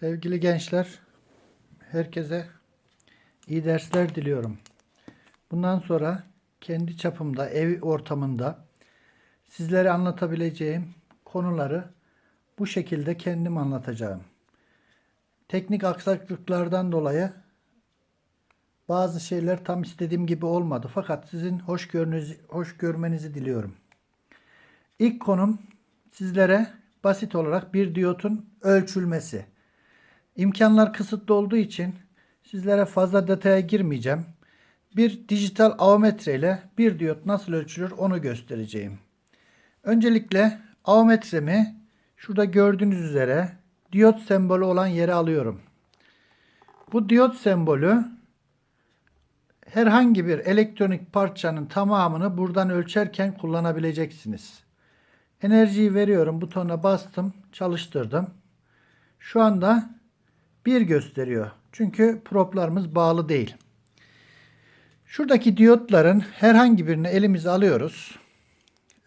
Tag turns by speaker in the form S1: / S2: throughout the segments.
S1: Sevgili gençler, herkese iyi dersler diliyorum. Bundan sonra kendi çapımda, ev ortamında sizlere anlatabileceğim konuları bu şekilde kendim anlatacağım. Teknik aksaklıklardan dolayı bazı şeyler tam istediğim gibi olmadı. Fakat sizin hoş, görünüz, hoş görmenizi diliyorum. İlk konum sizlere basit olarak bir diyotun ölçülmesi. İmkanlar kısıtlı olduğu için sizlere fazla detaya girmeyeceğim. Bir dijital avometre ile bir diyot nasıl ölçülür onu göstereceğim. Öncelikle avometremi şurada gördüğünüz üzere diyot sembolü olan yere alıyorum. Bu diyot sembolü herhangi bir elektronik parçanın tamamını buradan ölçerken kullanabileceksiniz. Enerjiyi veriyorum. Butona bastım. Çalıştırdım. Şu anda 1 gösteriyor. Çünkü proplarımız bağlı değil. Şuradaki diyotların herhangi birini elimize alıyoruz.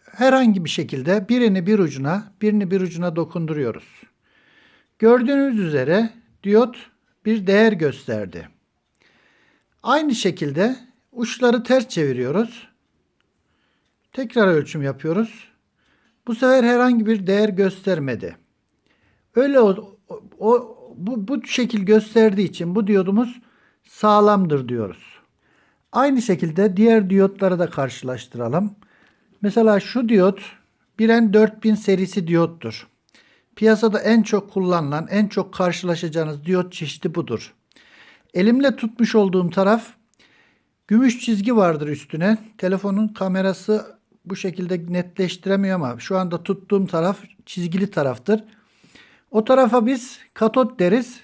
S1: Herhangi bir şekilde birini bir ucuna, birini bir ucuna dokunduruyoruz. Gördüğünüz üzere diyot bir değer gösterdi. Aynı şekilde uçları ters çeviriyoruz. Tekrar ölçüm yapıyoruz. Bu sefer herhangi bir değer göstermedi. Öyle o, o bu, bu şekil gösterdiği için bu diyodumuz sağlamdır diyoruz. Aynı şekilde diğer diyotları da karşılaştıralım. Mesela şu diyot Biren 4000 serisi diyottur. Piyasada en çok kullanılan, en çok karşılaşacağınız diyot çeşidi budur. Elimle tutmuş olduğum taraf gümüş çizgi vardır üstüne. Telefonun kamerası bu şekilde netleştiremiyor ama şu anda tuttuğum taraf çizgili taraftır. O tarafa biz katot deriz.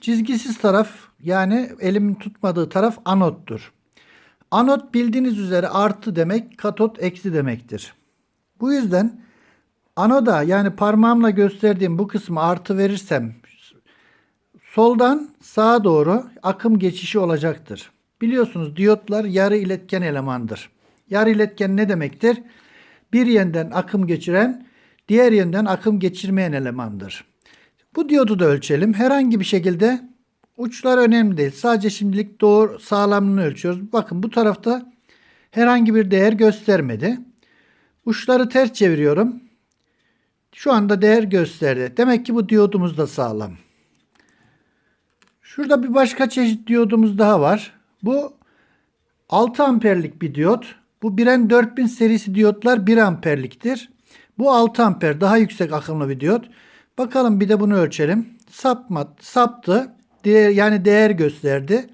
S1: Çizgisiz taraf yani elimin tutmadığı taraf anottur. Anot bildiğiniz üzere artı demek, katot eksi demektir. Bu yüzden anoda yani parmağımla gösterdiğim bu kısmı artı verirsem soldan sağa doğru akım geçişi olacaktır. Biliyorsunuz diyotlar yarı iletken elemandır. Yarı iletken ne demektir? Bir yönden akım geçiren, diğer yönden akım geçirmeyen elemandır. Bu diyodu da ölçelim. Herhangi bir şekilde uçlar önemli değil. Sadece şimdilik doğru sağlamlığını ölçüyoruz. Bakın bu tarafta herhangi bir değer göstermedi. Uçları ters çeviriyorum. Şu anda değer gösterdi. Demek ki bu diyodumuz da sağlam. Şurada bir başka çeşit diyodumuz daha var. Bu 6 amperlik bir diyot. Bu Biren 4000 serisi diyotlar 1 amperliktir. Bu 6 amper daha yüksek akımlı bir diyot. Bakalım bir de bunu ölçelim. Sapma, saptı. Değer, yani değer gösterdi.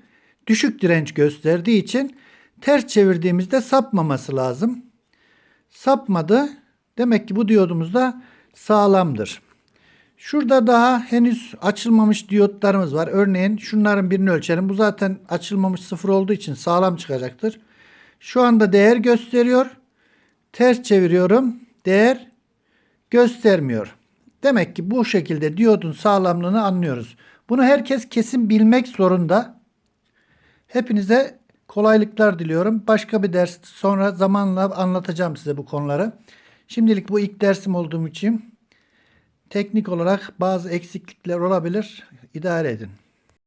S1: Düşük direnç gösterdiği için ters çevirdiğimizde sapmaması lazım. Sapmadı. Demek ki bu diyodumuz da sağlamdır. Şurada daha henüz açılmamış diyotlarımız var. Örneğin şunların birini ölçelim. Bu zaten açılmamış sıfır olduğu için sağlam çıkacaktır. Şu anda değer gösteriyor. Ters çeviriyorum. Değer göstermiyor. Demek ki bu şekilde diyodun sağlamlığını anlıyoruz. Bunu herkes kesin bilmek zorunda. Hepinize kolaylıklar diliyorum. Başka bir ders sonra zamanla anlatacağım size bu konuları. Şimdilik bu ilk dersim olduğum için teknik olarak bazı eksiklikler olabilir. İdare edin.